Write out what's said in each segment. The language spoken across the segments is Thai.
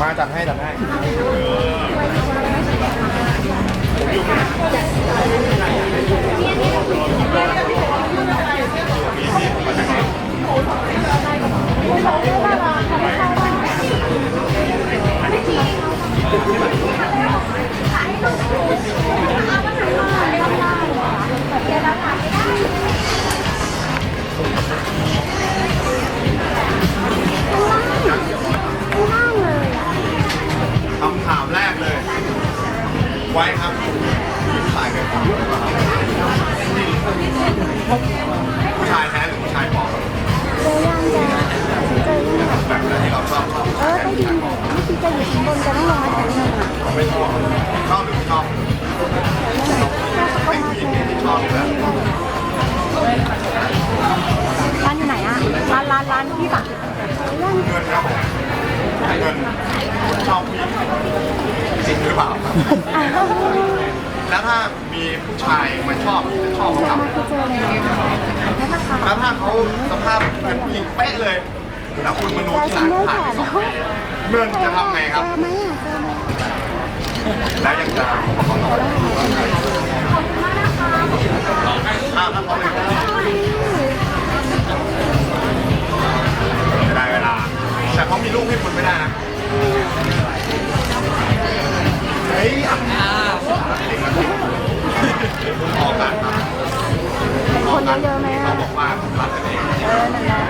มาจัดให้จัดให้ ไว้ครับผู้ชายเคยปลอมผู้ชายแท้หรือผู้ชายปลอมเจอยังจ๊ะเจอยังแบบไหนที่เราชอบชอบเออต้องยินไม่คิดจะอยู่ข้างบนจะต้องลงมาจากนี่อะไม่ชอบชอบหรือไม่ชอบให้ผู้หญิงที่ชอบอยู่แล้วร้านอยู่ไหนอะร้านร้านร้านพี่ปะเงินครับผมเงินชอบผู้หญิง จริงหรือเปล่าครับแล้วถ้ามีผู้ชายมาชอบจะชอบเขากลับมาคือเจอเลยแล้วถ้าเขาแล้วถ้าเขาสภาพเป็นผู้หญิงเป๊ะเลย แล้วคุณมโนเจอที่หฉัลันงเลิกผ่านแผไปลสองแล้วเงินจะทำไงครับ เจอไหมอะเจอไหมแล้วยังจะเขาต่อถ้าถ้าเขาเลยไม่ คนเยอะๆไหมอะเออนั่นแหละ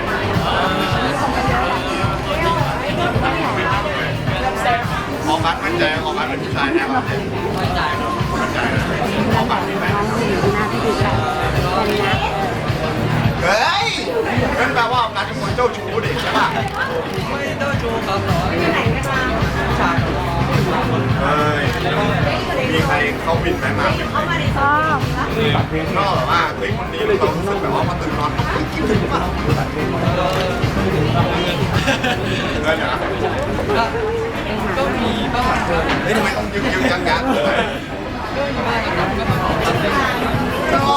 ออกกันมั่นใจออกกันเป็นผู้ชายแน่ครับมั่นใจมั่นใจออกกันมีแฟนน้องอยู่หญิงน้าพี่ดีกันวันนี้นะเฮ้ยนั่นแปลว่าออกกันเป็นคนเจ้าชู้ดิใช่ป่ะไม่เจ้าชู้ครับแต่ว่าผู้ชายเฮ้ยมีใครเข้าวินไหมาไหม ก็แบบว่าเฮ้ยคนนี้เรารู้สึกแบบว่าพอตื่นนอนเฮ้ยคิดถึงป่ะเงินเหรอก็ก็มีบ้างเฮ้ยทำไมต้องยึกยึกยักยักเลยก็มีบ้างก็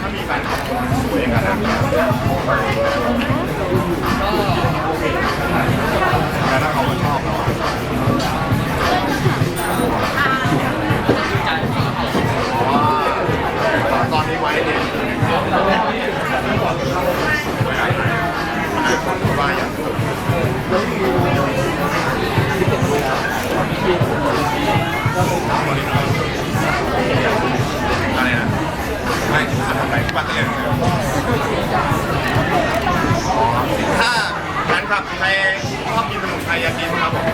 ถ้ามีแฟนคลับสวยขนาดนี้แล้วถ้าเขาไม่ชอบเรา อะไรนะไม่ทำอะไรที่บ้านเองถ้าแฟนคลับใครชอบกินสมุนไพรอยากกินครับผม